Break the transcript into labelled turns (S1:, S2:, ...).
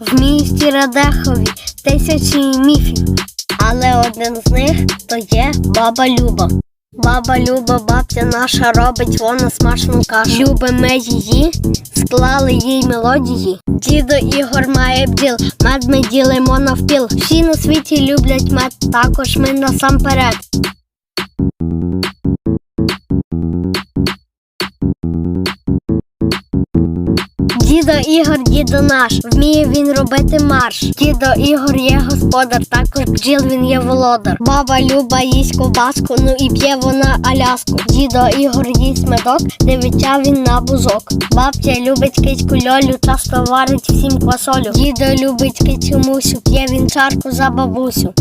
S1: В місті Радехові тисячі міфів, але один з них то є баба Люба. Баба Люба, бабця наша робить вона смачну кашу. Любимо її, склали їй мелодії. Дідо Ігор має бджіл, мед ми ділимо навпіл. Всі на світі люблять мед, також ми насамперед. Дідо Ігор, дідо наш, вміє він робити марш. Дідо Ігор є господар, також бджіл він є володар. Баба Люба їсть ковбаску, ну і п'є вона аляску. Дідо Ігор їсть медок, дивиться він на бузок. Бабця любить кицьку льолю, часто варить всім квасолю. Дідо любить кицю мусю, п'є він чарку за бабусю.